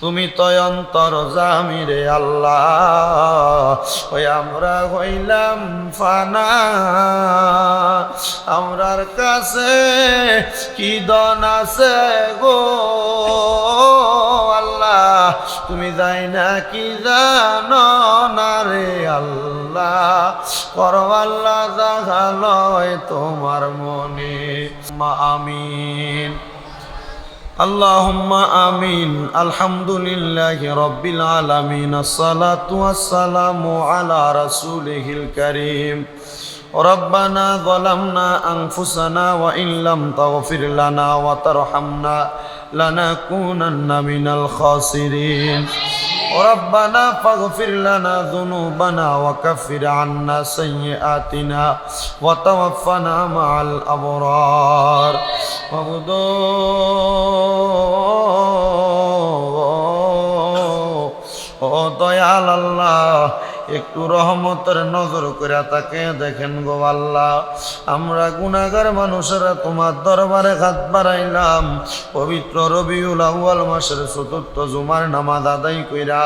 তুমি তয় অন্তর জামিরে আল্লাহ। ওই আমরা হইলাম ফানা। আমরার কাছে কি দন আছে গো আল্লাহ? তুমি যাই না কি জানো না রে আল্লাহ? করো আল্লাহ জাগালয় তোমার মনে। মা আমিন। اللهم آمين الحمد لله رب العالمين الصلاة والسلام على رسوله الكريم ربنا ظلمنا أنفسنا وإن لم تغفر لنا وترحمنا لنكونن من الخاسرين ربنا فاغفر لنا ذنوبنا وكفر عنا سيئاتنا وتوفنا مع الأبرار ও আল্লাহ একটু রহমতের নজর করে তাকে দেখেন গো আল্লাহ। আমরা গুনাগার মানুষেরা তোমার দরবারে হাত বাড়াইলাম। পবিত্র রবিউল আউয়াল মাসের চতুর্থ জুমার নামাজ আদায় কইরা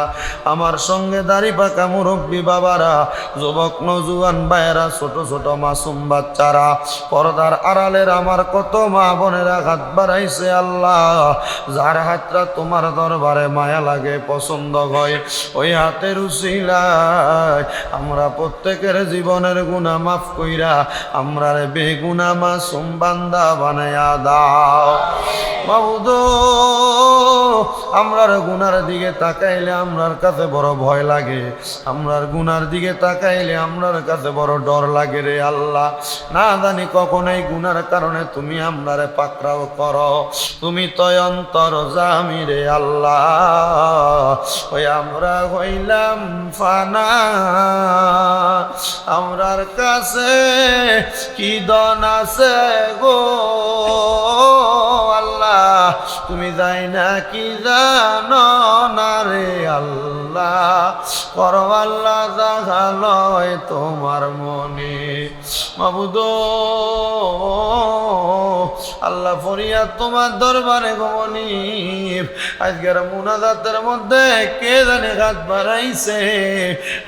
আমার সঙ্গে দাড়ি পাকা মুরব্বী বাবারা, যুবক নজুয়ান ভাইয়েরা, ছোট ছোট মাসুম বাচ্চারা, পর্দার আড়ালের আমার কত মা বোনেরা হাত বাড়াইছে আল্লাহ। যার হাতটা তোমার দরবারে মায়া লাগে, পছন্দ হয়, ওই হাতের উসিলায় আমরা প্রত্যেকের জীবনের গুণা মাফ কইরা আমরা বেগুনা মাসুম বান্দা বানায়া দাও। বাবুদ আমরার গুনার দিকে তাকাইলে আমরার কাছে বড় ভয় লাগে। আমরার গুনার দিকে তাকাইলে আমরার কাছে বড় ডর লাগে রে আল্লাহ। না জানি কখন এই গুনার কারণে তুমি আমরারে পাকড়াও করো। তুমি তয় অন্তর জামি রে আল্লাহ। ওই আমরা হইলাম ফানা। আমরার কাছে কি দন আছে গো? তুমি যাই না কি জানো না রে আল্লাহ? করো আল্লাহ জাগালয় তোমার মনে। মাবুদ, আল্লাহ ফরিয়া তোমার দরবারে গমনির আজকের মুনাজাতের মধ্যে কে জানে হাত বাড়াইছে?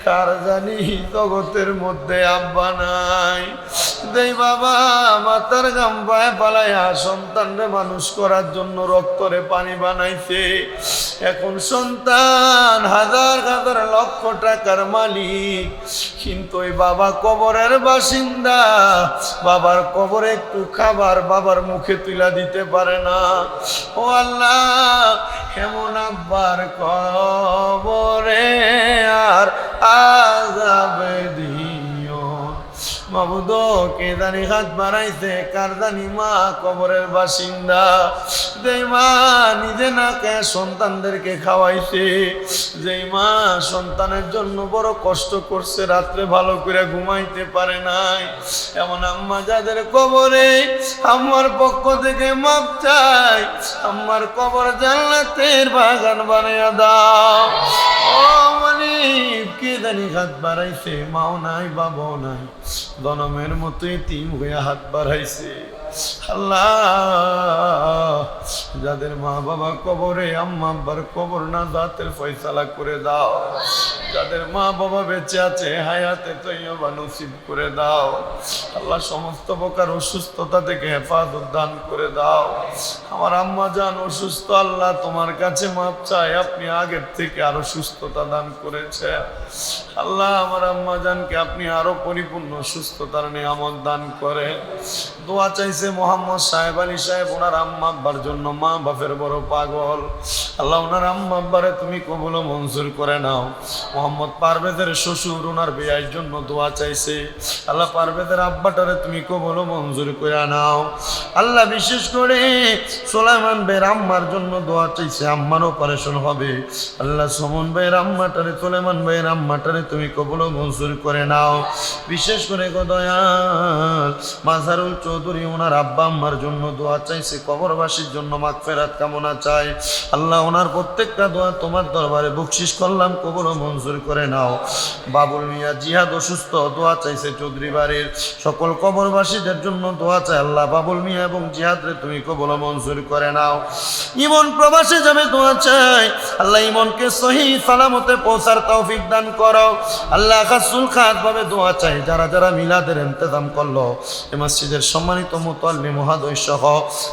কার জানি জগতের মধ্যে আব্বা নাই? দেই বাবা, মাতার গাম পায়ে পালাইয়া সন্তানরে মানুষ করার জন্য রক্তরে পানি বানাইছে। এখন সন্তান হাজার হাজার লক্ষ টাকার মালিক, কিন্তু ওই বাবা কবরের বাসিন্দা, বাবার কবরে একটু খাবার বাবার মুখে তুলা দিতে পারে না। ও আল্লাহ এমন আব্বার কবরে আর আজাবে মাবুদ কে জানি হাত বাড়াইছে, কার জানি মা কবরের বাসিন্দা। যে মা নিজে না কে সন্তানদেরকে খাওয়াইছে যে মা সন্তানের জন্য বড় কষ্ট করছে, রাত্রে ভালো করে ঘুমাইতে পারে নাই। এমন আম্মা যাদের কবরে আমার পক্ষ থেকে মাপ চাই আমার কবর জান্নাতের বাগান বানাইয়া দাও। কে জানি হাত বাড়াইছে, মাও নাই, বাবাও নাই। জনমের মতো তিম হয়ে হাত বাড়াইছে। আল্লাহ, যাদের মা বাবা কবরে আম্মা আব্বার কবর না দাঁতের ফয়সালা করে দাও। যাদের মা বাবা বেঁচে আছে, হায়াতে তৈবা নসিব করে দাও। আল্লাহ সমস্ত প্রকার অসুস্থতা থেকে হেফাজত দান করে দাও। আমার আম্মা যান অসুস্থ, আল্লাহ তোমার কাছে মাপ চাই আপনি আগের থেকে আরও সুস্থতা দান করেছে আল্লাহ আমার আম্মা জানকে আপনি আরও পরিপূর্ণ সুস্থতার নিয়ামত দান করে দোয়া চাইছে মোহাম্মদ সাহেব আলী সাহেব, ওনার আম্মা আব্বার জন্য মা বাপের বড় পাগল। আল্লাহ ওনার আম্মা আব্বারে তুমি কবুল মঞ্জুর করে নাও। মোহাম্মদ পারভেদের শ্বশুর ওনার বিয়ের জন্য দোয়া চাইছে। আল্লাহ পারভেদের আব্বাটারে তুমি কবুল মঞ্জুর করে নাও। আল্লাহ বিশেষ করে সোলাইমান বের আম্মার জন্য দোয়া চাইছে, আম্মার অপারেশন হবে। আল্লাহ সমন ভাইয়ের আম্মাটারে সোলেমান ভাইয়ের আম্মাটারে তুমি কবুল মঞ্জুর করে নাও। বিশেষ করে গো দয়াল, মাজারুল চৌধুরী ওনার আব্বা আম্মার জন্য দোয়া চাইছে, কবরবাসীর জন্য মাগফেরাত কামনা চাই। আল্লাহ ওনার প্রত্যেকটা দোয়া তোমার দরবারে বকশিস করলাম কবর ও মঞ্জুর করে নাও। বাবুল মিয়া জিহাদ অসুস্থ, দোয়া চাইছে চৌধুরী বাড়ির সকল কবরবাসীদের জন্য দোয়া চাই আল্লাহ। বাবুল মিয়া এবং জিহাদ রে তুমি কবল মঞ্জুর করে নাও। ইমন প্রবাসে যাবে দোয়া চাই আল্লাহ ইমনকে সহি সালামতে পৌঁছার তৌফিক দান করো। আল্লাহ খাসুল খাত ভাবে দোয়া চাই যারা যারা মিলাদের ইন্তজাম করল, এ মসজিদের সম্মানিত মুতাল্লি মহাদয় সহ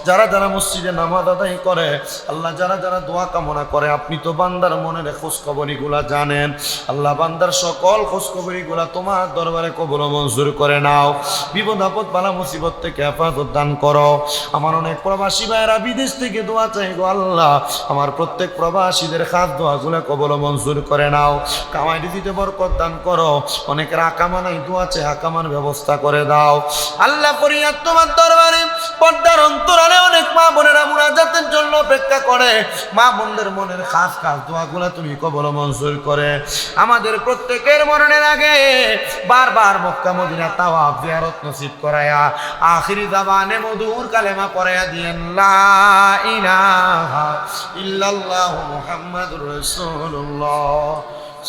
যারা যারা মসজিদে নামাজ আদায় করে, আল্লাহ যারা যারা দোয়া কামনা করে। আপনি তো বান্দার মনের খোঁজখবরিগুলা জানেন। আল্লাহ বান্দার সকল খোঁজখবরিগুলা তোমার দরবারে কবল মঞ্জুর করে নাও। বিপদ আপদ বালা মুসিবত থেকে হেফাজত দান করো। আমার অনেক প্রবাসী ভাইয়েরা বিদেশ থেকে দোয়া চাই গো আল্লাহ। আমার প্রত্যেক প্রবাসীদের খাস দোয়াগুলো কবল মঞ্জুর করে নাও। কামাই দিতে বরকত দান করো। অনেকের আকামা নাই, দোয়া চাই আকামার ব্যবস্থা করে দাও। আল্লাহ করিয়া তোমার দরবারে পর্দার অন্তরালে অনেক মা বোনেরা মুনাজাতের জন্য অপেক্ষা করে। মা বোনদের মনের খাস খাস দোয়াগুলো তুমি কবল মঞ্জুর করে। আমাদের প্রত্যেকের মরণের আগে বারবার মক্কা মদিনা তাওয়াফ জিয়ারত নসিব করায়া, আখিরি জাবানে মধুর কালেমা পড়ায়া দিয়েন ইল্লাল্লাহু মুহাম্মাদুর রাসূলুল্লাহ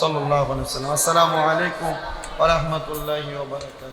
সাল্লাল্লাহু আলাইহি ওয়াসাল্লাম। আসসালামু আলাইকুম ওয়া রাহমাতুল্লাহি ওয়া বারাকাতুহু।